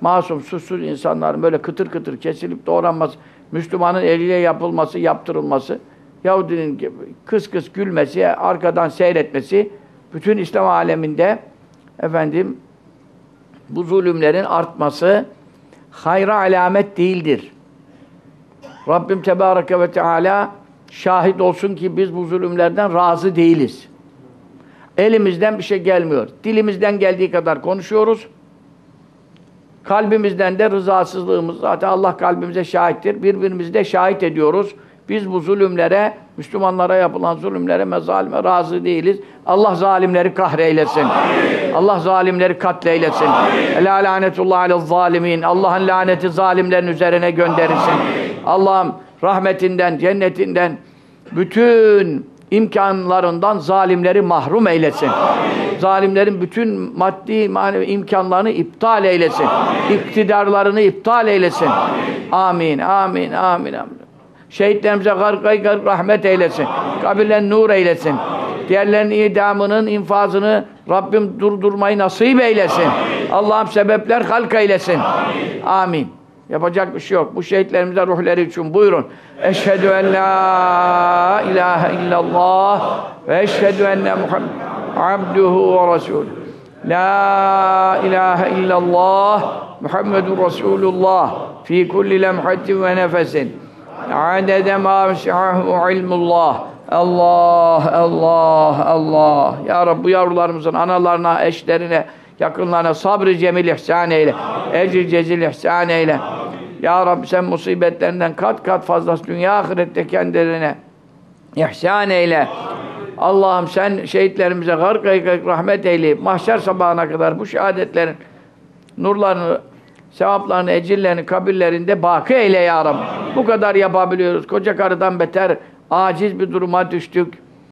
masum, suçsuz insanların böyle kıtır kıtır kesilip doğranması, Müslümanın eliyle yapılması, yaptırılması, Yahudinin kıs kıs gülmesi, arkadan seyretmesi, bütün İslam aleminde efendim bu zulümlerin artması hayra alamet değildir. Rabbim Tebareke ve Teala şahit olsun ki biz bu zulümlerden razı değiliz. Elimizden bir şey gelmiyor. Dilimizden geldiği kadar konuşuyoruz. Kalbimizden de rızasızlığımız zaten Allah kalbimize şahittir. Birbirimizi de şahit ediyoruz. Biz bu zulümlere, Müslümanlara yapılan zulümlere, mezalime razı değiliz. Allah zalimleri kahreylesin. Amin. Allah zalimleri katleylesin. Ela lanetullah alel zalimin. Allah'ın laneti zalimlerin üzerine gönderilsin. Allah'ım rahmetinden, cennetinden bütün imkanlarından zalimleri mahrum eylesin. Amin. Zalimlerin bütün maddi manevi imkanlarını iptal eylesin. Amin. İktidarlarını iptal eylesin. Amin. Amin. Amin. Amin. amin. Şehitlerimize gargay garg rahmet eylesin. Kabirlerini nur eylesin. Diğerlerinin idamının infazını Rabbim durdurmayı nasip eylesin. Allah'ım sebepler halk eylesin. Amin. Amin. Yapacak bir şey yok. Bu şehitlerimize ruhları için buyurun. Eşhedü en la ilahe illallah ve eşhedü enne Muhammed abduhu ve resulü. La ilahe illallah Muhammedun Resulullah fi kulli lemhatin ve nefesin. Adede ma vesi'ahu ilmullah. Allah, Allah, Allah. Ya Rabbi bu yavrularımızın analarına, eşlerine, yakınlarına sabrı cemil ihsan eyle. Ecil cezil ihsan eyle. Ya Rabbi sen musibetlerinden kat kat fazlası dünya ahirette kendilerine ihsan eyle. Allah'ım sen şehitlerimize gark rahmet eyle. Mahşer sabahına kadar bu şehadetlerin nurlarını, sevaplarını, ecillerini kabirlerinde baki eyle ya Rabbi. Bu kadar yapabiliyoruz. Koca karıdan beter aciz bir duruma düştük.